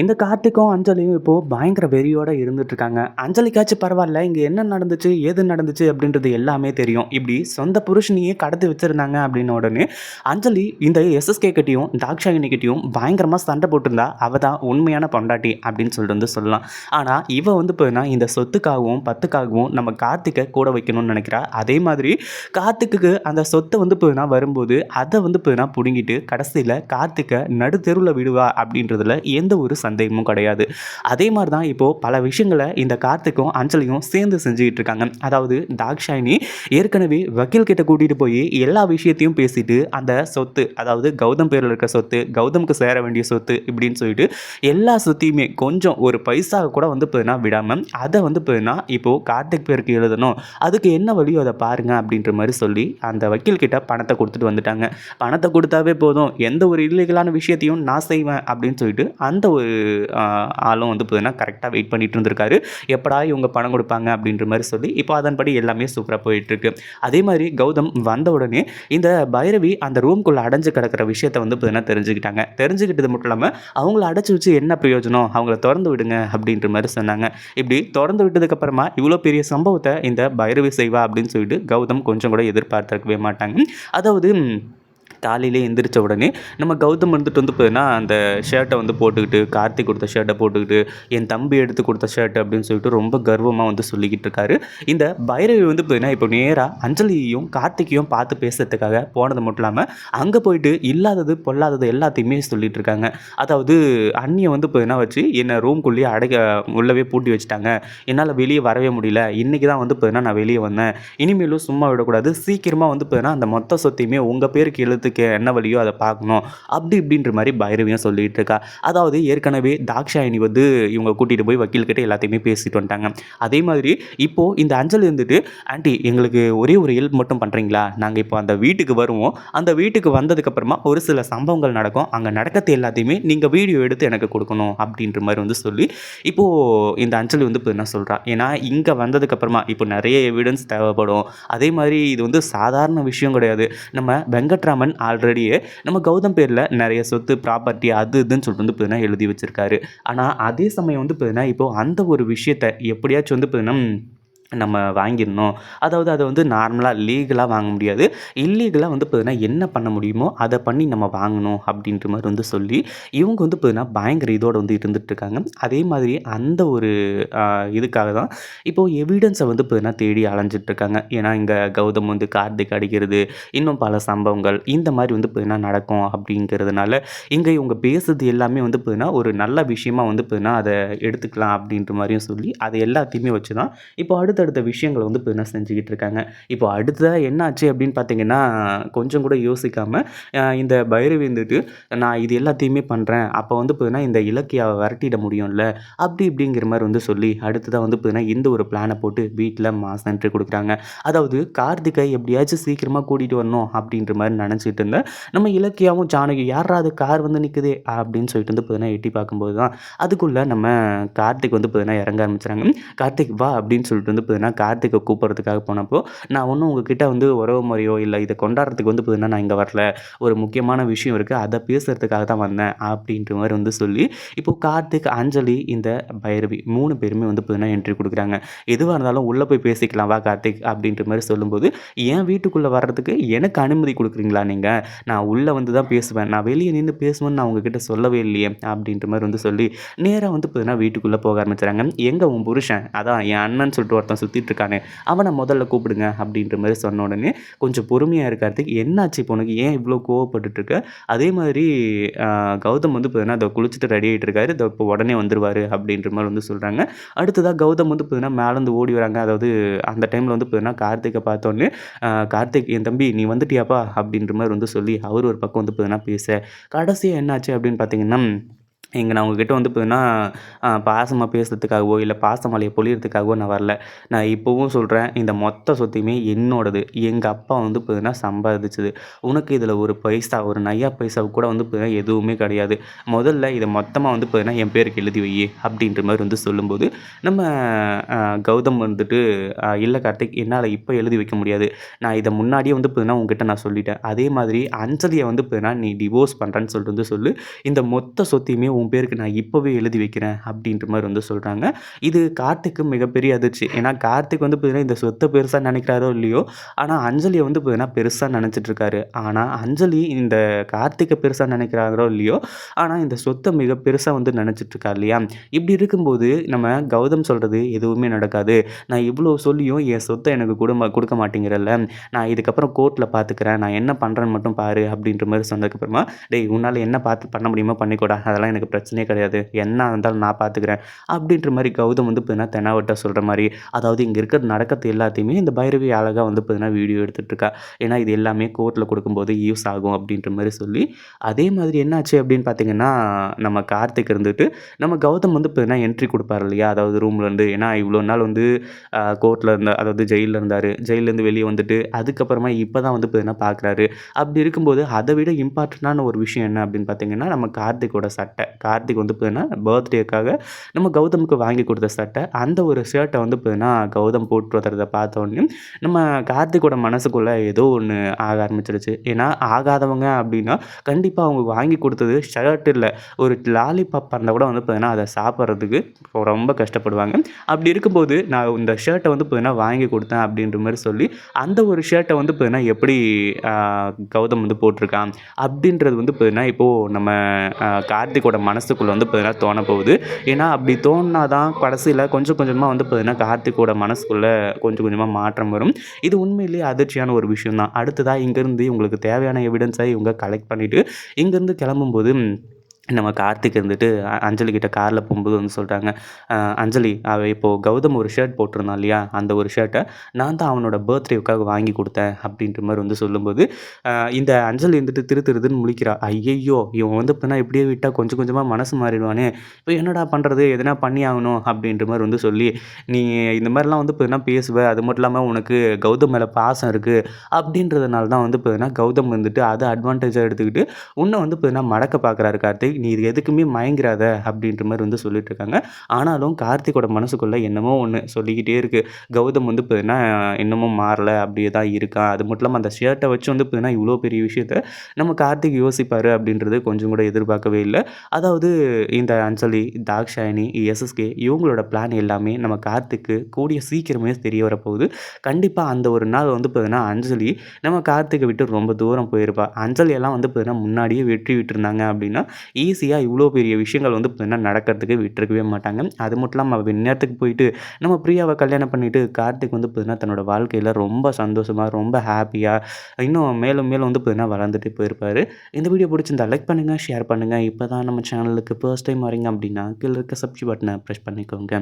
இந்த கார்த்திக்கும் அஞ்சலியும் இப்போது பயங்கர வெறியோடு இருந்துட்டு இருக்காங்க அஞ்சலிக்காச்சும் பரவாயில்ல இங்கே என்ன நடந்துச்சு ஏது நடந்துச்சு அப்படின்றது எல்லாமே தெரியும். இப்படி சொந்த புருஷனையே கடத்தி வச்சிருந்தாங்க அப்படின்ன உடனே அஞ்சலி இந்த எஸ்எஸ்கே கிட்டையும் தாக்ஷாயினி கிட்டையும் பயங்கரமாக சண்டை போட்டிருந்தா அவ தான் உண்மையான பொண்டாட்டி அப்படின்னு சொல்லிட்டு வந்து சொல்லலாம். ஆனால் இவ வந்து போயினா இந்த சொத்துக்காகவும் பத்துக்காகவும் நம்ம கார்த்திக்கை கூட வைக்கணும்னு நினைக்கிறா. அதே மாதிரி கார்த்திக்கு அந்த சொத்தை வந்து போயினா வரும்போது அதை வந்து போயினா பிடுங்கிட்டு கடைசியில் கார்த்திக்கை நடு தெருவில் விடுவா அப்படின்றதுல எந்த ஒரு சந்தேகமும் கிடையாது. அதே மாதிரி தான் இப்போது பல விஷயங்களை இந்த கார்த்திக்கும் அஞ்சலியும் சேர்ந்து செஞ்சுக்கிட்டு இருக்காங்க. அதாவது தாக்ஷாயினி ஏற்கனவே வக்கீல் கிட்ட கூட்டிகிட்டு போய் எல்லா விஷயத்தையும் பேசிட்டு அந்த சொத்து அதாவது கௌதம் பேரில் இருக்க சொத்து கௌதம்க்கு சேர வேண்டிய சொத்து இப்படின்னு சொல்லிட்டு எல்லா சொத்தையுமே கொஞ்சம் ஒரு பைசா கூட வந்து போயினா விடாமல் அதை வந்து போயினா இப்போது கார்த்திக் பேருக்கு எழுதணும். அதுக்கு என்ன வழியோ அதை பாருங்க அப்படின்ற மாதிரி சொல்லி அந்த வக்கீல் கிட்ட பணத்தை கொடுத்துட்டு வந்துட்டாங்க. பணத்தை கொடுத்தாவே போதும். எந்த ஒரு இல்லீகலான விஷயத்தையும் நான் செய்வேன் அப்படின்னு சொல்லிட்டு அந்த ஒரு ஆளும் வந்து பார்த்தீங்கன்னா கரெக்டாக வெயிட் பண்ணிட்டு இருந்திருக்காரு. எப்படா இவங்க பணம் கொடுப்பாங்க அப்படின்ற மாதிரி சொல்லி இப்போ அதன்படி எல்லாமே சூப்பராக போயிட்டுருக்கு அதே மாதிரி கௌதம் வந்த உடனே இந்த பைரவி அந்த ரூம்குள்ளே அடைஞ்சு கிடக்கிற விஷயத்தை வந்து பார்த்தீங்கன்னா தெரிஞ்சுக்கிட்டாங்க. தெரிஞ்சுக்கிட்டது மட்டும் இல்லாமல் அவங்கள அடைச்சி வச்சு என்ன பிரயோஜனம்? அவங்கள திறந்து விடுங்க அப்படின்ற மாதிரி சொன்னாங்க. இப்படி திறந்து விட்டதுக்கப்புறமா இவ்வளோ பெரிய சம்பவத்தை இந்த பைரவி செய்வா அப்படின்னு சொல்லிட்டு கௌதம் கொஞ்சம் கூட எதிர்பார்த்துருக்கவே மாட்டாங்க. அதாவது காலையிலே எந்திரிச்ச உடனே நம்ம கௌதம் வந்துட்டு வந்து பார்த்தீங்கன்னா அந்த ஷர்ட்டை வந்து போட்டுக்கிட்டு கார்த்திக் கொடுத்த ஷர்ட்டை போட்டுக்கிட்டு என் தம்பி எடுத்து கொடுத்த ஷர்ட் அப்படின்னு சொல்லிட்டு ரொம்ப கர்வமாக வந்து சொல்லிக்கிட்டு இருக்காரு. இந்த பைரவி வந்து பார்த்தீங்கன்னா இப்போ நேராக அஞ்சலியையும் கார்த்திகையும் பார்த்து பேசுறதுக்காக போனது மட்டும் இல்லாமல் அங்கே போயிட்டு இல்லாதது பொல்லாதது எல்லாத்தையுமே சொல்லிட்டு இருக்காங்க. அதாவது அண்ணியை வந்து பார்த்தீங்கன்னா வச்சு என்னை ரூம்குள்ளேயே அடைக்க உள்ளவே பூட்டி வச்சுட்டாங்க. என்னால் வெளியே வரவே முடியல. இன்றைக்கி தான் வந்து பார்த்தீங்கன்னா நான் வெளியே வந்தேன். இனிமேலும் சும்மா விடக்கூடாது. சீக்கிரமாக வந்து பார்த்தீங்கன்னா அந்த மொத்த சொத்தையுமே உங்கள் பேருக்கு இருக்கு என்ன வழியோ அதை பார்க்கணும். அப்படி இப்படின்ற மாதிரி பைரவியும் சொல்லிட்டு இருக்கா. அதாவது ஏற்கனவே தாக்ஷாயினி வந்து இவங்க கூட்டிகிட்டு போய் வக்கீல்கிட்ட எல்லாத்தையுமே பேசிட்டு வந்துட்டாங்க. அதே மாதிரி இப்போது இந்த அஞ்சல் இருந்துட்டு ஆண்டி எங்களுக்கு ஒரே ஒரு ஹெல்ப் மட்டும் பண்ணுறீங்களா நாங்கள் இப்போ அந்த வீட்டுக்கு வருவோம். அந்த வீட்டுக்கு வந்ததுக்கப்புறமா ஒரு சில சம்பவங்கள் நடக்கும். அங்கே நடக்கிறது எல்லாத்தையுமே நீங்கள் வீடியோ எடுத்து எனக்கு கொடுக்கணும் அப்படின்ற மாதிரி வந்து சொல்லி இப்போது இந்த அஞ்சலி வந்து இப்போ என்ன சொல்கிறா ஏன்னா இங்கே வந்ததுக்கப்புறமா இப்போ நிறைய எவிடன்ஸ் தேவைப்படும். அதே மாதிரி இது வந்து சாதாரண விஷயம் கிடையாது. நம்ம வெங்கட்ராமன் ஆல்ரெடியே நம்ம கௌதம் பேரில் நிறைய சொத்து ப்ராப்பர்ட்டி அது இதுன்னு சொல்லிட்டு வந்து பார்த்தீங்கன்னா எழுதி வச்சிருக்காரு. ஆனால் அதே சமயம் வந்து பார்த்தீங்கன்னா இப்போது அந்த ஒரு விஷயத்தை எப்படியாச்சும் வந்து பார்த்தீங்கன்னா நம்ம வாங்கிடணும். அதாவது அதை வந்து நார்மலாக லீகலாக வாங்க முடியாது. இல்லீகலாக வந்து பார்த்தீங்கன்னா என்ன பண்ண முடியுமோ அதை பண்ணி நம்ம வாங்கணும் அப்படின்ற மாதிரி வந்து சொல்லி இவங்க வந்து பார்த்தீங்கன்னா பயங்கர இதோடு வந்து இருந்துகிட்ருக்காங்க அதே மாதிரி அந்த ஒரு இதுக்காக தான் இப்போது எவிடன்ஸை வந்து பார்த்தீங்கன்னா தேடி அலைஞ்சிட்ருக்காங்க ஏன்னா இங்கே கௌதம் வந்து கார்த்திக் அடிக்கிறது இன்னும் பல சம்பவங்கள் இந்த மாதிரி வந்து பார்த்தீங்கன்னா நடக்கும் அப்படிங்கிறதுனால இங்கே இவங்க பேசுறது எல்லாமே வந்து பார்த்தீங்கன்னா ஒரு நல்ல விஷயமா வந்து பார்த்தீங்கன்னா அதை எடுத்துக்கலாம் அப்படின்ற மாதிரியும் சொல்லி அதை எல்லாத்தையுமே வச்சு தான் இப்போ அடுத்த அடுத்தடுத்த விஷயங்களை வந்து பின்ன செஞ்சுக்கிட்டு இருக்காங்க. இப்போ அடுத்ததாக என்ன ஆச்சு அப்படின்னு பார்த்தீங்கன்னா கொஞ்சம் கூட யோசிக்காமல் இந்த பைரவி வந்துட்டு நான் இது எல்லாத்தையுமே பண்ணுறேன் அப்போ வந்து பார்த்தீங்கன்னா இந்த இலக்கியாவை விரட்டிட முடியும்ல? அப்படி இப்படிங்கிற மாதிரி வந்து சொல்லி அடுத்ததாக வந்து பார்த்தீங்கன்னா இந்த ஒரு பிளானை போட்டு வீட்டில் மாஸ் என்ட்ரி கொடுக்குறாங்க. அதாவது கார்த்திகை எப்படியாச்சும் சீக்கிரமாக கூட்டிகிட்டு வரணும் அப்படின்ற மாதிரி நினச்சிட்டு இருந்தேன் நம்ம இலக்கியாவும் ஜானகி யாரா அது கார் வந்து நிற்குதே அப்படின்னு சொல்லிட்டு வந்து பார்த்தீங்கன்னா எட்டி பார்க்கும்போது தான் அதுக்குள்ளே நம்ம கார்த்திக் வந்து பார்த்தீங்கன்னா இறங்க ஆரம்பிச்சுறாங்க. கார்த்திக் வா அப்படின்னு சொல்லிட்டு வந்து பார்த்தீங்கன்னா கார்த்திகை கூப்பிட்றதுக்காக போனப்போ நான் ஒன்றும் உங்ககிட்ட வந்து உறவு முறையோ இல்லை இதை கொண்டாடுறதுக்கு வந்து பார்த்தீங்கன்னா நான் இங்கே வரல. ஒரு முக்கியமான விஷயம் இருக்குது அதை பேசுகிறதுக்காக தான் வந்தேன் அப்படின்ற மாதிரி வந்து சொல்லி இப்போது கார்த்திக் அஞ்சலி இந்த பைரவி மூணு பேருமே வந்து பார்த்தீங்கன்னா என்ட்ரி கொடுக்குறாங்க. எதுவாக இருந்தாலும் உள்ளே போய் பேசிக்கலாம் வா கார்த்திக் அப்படின்ற மாதிரி சொல்லும்போது என் வீட்டுக்குள்ளே வர்றதுக்கு எனக்கு அனுமதி கொடுக்குறீங்களா நீங்கள் நான் உள்ளே வந்து தான் பேசுவேன். நான் வெளியே நின்று பேசுவேன்னு நான் உங்ககிட்ட சொல்லவே இல்லையே அப்படின்ற மாதிரி வந்து சொல்லி நேராக வந்து பார்த்தீங்கன்னா வீட்டுக்குள்ளே போக ஆரம்பிச்சுறாங்க. எங்கே உன் புருஷன்? அதான் என் அண்ணன் சொல்லிட்டு ஒருத்தன் சுற்றிட்டு இருக்கானே அவனை முதல்ல கூப்பிடுங்க அப்படின்ற மாதிரி சொன்ன உடனே கொஞ்சம் பொறுமையாக இருக்கிறதுக்கு என்னாச்சு இப்போ உனக்கு? ஏன் இவ்வளோ கோவப்பட்டுட்டு இருக்க? அதே மாதிரி கௌதம் வந்து பார்த்தீங்கன்னா அதை குளிச்சுட்டு ரெடி ஆகிட்டு இருக்காரு. இதோ இப்போ உடனே வந்துடுவார் அப்படின்ற மாதிரி வந்து சொல்கிறாங்க அடுத்ததாக கௌதம் வந்து பார்த்தீங்கன்னா மேலேருந்து ஓடி வராங்க. அதாவது அந்த டைமில் வந்து பார்த்தீங்கன்னா கார்த்திகை பார்த்தோன்னே கார்த்திக் என் தம்பி நீ வந்துட்டியாப்பா? அப்படின்ற மாதிரி வந்து சொல்லி அவர் ஒரு பக்கம் வந்து பார்த்தீங்கன்னா பேச கடைசியாக என்னாச்சு? அப்படின்னு பார்த்தீங்கன்னா இங்கே நான் உங்ககிட்ட வந்து பார்த்தீங்கன்னா பாசமாக பேசுகிறதுக்காகவோ இல்லை பாசமலையை பொழியறதுக்காகவோ நான் வரல. நான் இப்போவும் சொல்கிறேன் இந்த மொத்த சொத்தையுமே என்னோடது. எங்கள் அப்பா வந்து பார்த்தீங்கன்னா சம்பாதிச்சது. உனக்கு இதில் ஒரு பைசா ஒரு நையா பைசா கூட வந்து பார்த்தீங்கன்னா எதுவுமே கிடையாது. முதல்ல இதை மொத்தமாக வந்து பார்த்தீங்கன்னா என் பேருக்கு எழுதி வை அப்படின்ற மாதிரி வந்து சொல்லும்போது நம்ம கௌதம் வந்துட்டு இல்லை கார்த்திக் என்னால் இப்போ எழுதி வைக்க முடியாது. நான் இதை முன்னாடியே வந்து பார்த்தீங்கன்னா உங்ககிட்ட நான் சொல்லிட்டேன். அதே மாதிரி அஞ்சலியை வந்து பார்த்தீங்கன்னா நீ டிவோர்ஸ் பண்ணுறேன்னு சொல்லிட்டு வந்து சொல்லு. இந்த மொத்த சொத்தையுமே உன் பேருக்கு நான் இப்போவே எழுதி வைக்கிறேன் அப்படின்ற மாதிரி வந்து சொல்கிறாங்க இது கார்த்திக்கு மிகப்பெரிய அதிர்ச்சி. ஏன்னா கார்த்திக் வந்து பார்த்திங்கன்னா இந்த சொத்தை பெருசாக நினைக்கிறாரோ இல்லையோ ஆனால் அஞ்சலியை வந்து பார்த்திங்கன்னா பெருசாக நினச்சிட்ருக்காரு ஆனால் அஞ்சலி இந்த கார்த்திகை பெருசாக நினைக்கிறாரோ இல்லையோ ஆனால் இந்த சொத்தை மிக பெருசாக வந்து நினச்சிட்ருக்கா இல்லையா? இப்படி இருக்கும்போது நம்ம கௌதம் சொல்கிறது எதுவுமே நடக்காது. நான் இவ்வளோ சொல்லியும் என் சொத்தை எனக்கு குடும்ப கொடுக்க மாட்டேங்கிறல்ல. நான் இதுக்கப்புறம் கோர்ட்டில் பார்த்துக்கிறேன் நான் என்ன பண்ணுறேன்னு மட்டும் பாரு அப்படின்ற மாதிரி சொன்னதுக்கப்புறமா டேய் உன்னால் என்ன பார்த்து பண்ண முடியுமோ பண்ணிக்கூடா. அதெல்லாம் எனக்கு பிரச்சனையே கிடையாது. என்ன இருந்தாலும் நான் பார்த்துக்கிறேன். அப்படின்ற மாதிரி கௌதம் வந்து பார்த்தீங்கன்னா தெனாவட்டா சொல்கிற மாதிரி அதாவது இங்கே இருக்கிற நடக்கிறது எல்லாத்தையுமே இந்த பைரவி அழகாக வந்து பார்த்தீங்கன்னா வீடியோ எடுத்துகிட்ருக்கா ஏன்னா இது எல்லாமே கோர்ட்டில் கொடுக்கும்போது யூஸ் ஆகும் அப்படின்ற மாதிரி சொல்லி அதே மாதிரி என்னாச்சு அப்படின்னு பார்த்தீங்கன்னா நம்ம கார்த்திக் இருந்துட்டு நம்ம கௌதம் வந்து பார்த்தீங்கன்னா என்ட்ரி கொடுப்பாரு இல்லையா? அதாவது ரூம்லேருந்து ஏன்னா இவ்வளோ நாள் வந்து கோர்ட்டில் இருந்த அதாவது ஜெயிலில் இருந்தார். ஜெயிலேருந்து வெளியே வந்துட்டு அதுக்கப்புறமா இப்போ தான் வந்து பார்த்தீங்கன்னா பார்க்குறாரு அப்படி இருக்கும்போது அதை விட இம்பார்ட்டண்ட்டான ஒரு விஷயம் என்ன அப்படின்னு பார்த்தீங்கன்னா நம்ம கார்த்திக்கோட சட்டை. கார்த்திக் வந்து பார்த்தீங்கன்னா பர்த்டேக்காக நம்ம கௌதமுக்கு வாங்கி கொடுத்த சட்டை. அந்த ஒரு ஷர்ட்டை வந்து பார்த்தீங்கன்னா கௌதம் போட்டு வரத பார்த்தோன்னே நம்ம கார்த்திகோட மனசுக்குள்ளே ஏதோ ஒன்று ஆக ஆரம்பிச்சிருச்சு. ஏன்னா ஆகாதவங்க அப்படின்னா கண்டிப்பாக அவங்க வாங்கி கொடுத்தது ஷர்ட் இல்லை. ஒரு லாலிபாப் இருந்தால் கூட வந்து பார்த்தீங்கன்னா அதை சாப்பிட்றதுக்கு ரொம்ப கஷ்டப்படுவாங்க. அப்படி இருக்கும்போது நான் இந்த ஷர்ட்டை வந்து பார்த்தீங்கன்னா வாங்கி கொடுத்தேன் அப்படின்ற மாதிரி சொல்லி அந்த ஒரு ஷர்ட்டை வந்து பார்த்தீங்கன்னா எப்படி கௌதம் வந்து போட்டிருக்கான் அப்படின்றது வந்து பார்த்தீங்கன்னா இப்போது நம்ம கார்த்திகோட மனசுக்குள்ளே வந்து பார்த்தீங்கன்னா தோண போகுது ஏன்னா அப்படி தோணுனா தான் கடைசியில் கொஞ்சம் கொஞ்சமாக வந்து பார்த்தீங்கன்னா கார்த்திக்கோட மனசுக்குள்ளே கொஞ்சம் கொஞ்சமாக மாற்றம் வரும். இது உண்மையிலேயே அதிர்ச்சியான ஒரு விஷயம் தான் அடுத்ததாக இங்கேருந்து உங்களுக்கு தேவையான எவிடன்ஸை இவங்க கலெக்ட் பண்ணிவிட்டு இங்கேருந்து கிளம்பும்போது நம்ம கார்த்திக் இருந்துட்டு அஞ்சலி கிட்ட காரில் போகும்போது வந்து சொல்கிறாங்க அஞ்சலி அவள் இப்போது கௌதம் ஒரு ஷர்ட் போட்டிருந்தான் இல்லையா? அந்த ஒரு ஷர்ட்டை நான் தான் அவனோட பர்த்டேவுக்காக வாங்கி கொடுத்தேன் அப்படின்ற மாதிரி வந்து சொல்லும்போது இந்த அஞ்சலி வந்துட்டு திரு திருதுன்னு முழிக்கிறா. ஐயையோ இவன் வந்து இப்போனா இப்படியே விட்டால் கொஞ்சம் கொஞ்சமாக மனசு மாறிடுவானே. இப்போ என்னடா பண்ணுறது எதனா பண்ணி ஆகணும் அப்படின்ற மாதிரி வந்து சொல்லி நீ இந்த மாதிரிலாம் வந்து இப்போ என்ன பேசுவ? அது மட்டும் இல்லாமல் உனக்கு கௌதம் மேலே பாசம் இருக்குது அப்படின்றதுனால தான் வந்து இப்போ கௌதம் வந்துட்டு அதை அட்வான்டேஜாக எடுத்துக்கிட்டு உன்னை வந்து இப்போ மடக்க பார்க்குறாரு கார்த்திக். நீ இது எதுக்குமே மயங்கிறாத அப்படின்ற மாதிரி வந்து சொல்லிட்டு இருக்காங்க ஆனாலும் கார்த்திகோட மனசுக்குள்ளே என்னமோ ஒன்று சொல்லிக்கிட்டே இருக்குது கௌதம் வந்து பார்த்தீங்கன்னா இன்னமும் மாறலை அப்படியே தான் இருக்கான் அது மட்டும் இல்லாமல் அந்த ஷர்ட்டை வச்சு வந்து பார்த்தீங்கன்னா இவ்வளோ பெரிய விஷயத்த நம்ம கார்த்திக் யோசிப்பார் அப்படின்றது கொஞ்சம் கூட எதிர்பார்க்கவே இல்லை. அதாவது இந்த அஞ்சலி தாக்ஷாயினி எஸ்எஸ்கே இவங்களோட பிளான் எல்லாமே நம்ம கார்த்திக்கு கூடிய சீக்கிரமே தெரிய வரப்போகுது. கண்டிப்பாக அந்த ஒரு நாள் வந்து பார்த்தீங்கன்னா அஞ்சலி நம்ம கார்த்திகை விட்டு ரொம்ப தூரம் போயிருப்பா. அஞ்சலி எல்லாம் வந்து பார்த்தீங்கன்னா முன்னாடியே வெற்றி விட்டுருந்தாங்க அப்படின்னா ஈஸியாக இவ்வளோ பெரிய விஷயங்கள் வந்து பார்த்திங்கன்னா நடக்கிறதுக்கு விட்டுருக்கவே மாட்டாங்க. அது மட்டும் இல்லாமல் அவள் நேரத்துக்கு போயிட்டு நம்ம பிரியாவை கல்யாணம் பண்ணிட்டு கார்த்திக் வந்து பார்த்திங்கன்னா தன்னோட வாழ்க்கையில் ரொம்ப சந்தோஷமாக ரொம்ப ஹாப்பியாக இன்னும் மேலும் மேலும் வந்து பார்த்திங்கன்னா வளர்ந்துட்டு போயிருப்பார். இந்த வீடியோ பிடிச்சிருந்தா லைக் பண்ணுங்கள் ஷேர் பண்ணுங்கள் இப்போ தான் நம்ம சேனலுக்கு ஃபர்ஸ்ட் டைம் வரீங்க அப்படின்னா கீழே இருக்க சப்ஸ்கிரைப் பட்டனை ப்ரெஸ் பண்ணிக்கோங்க.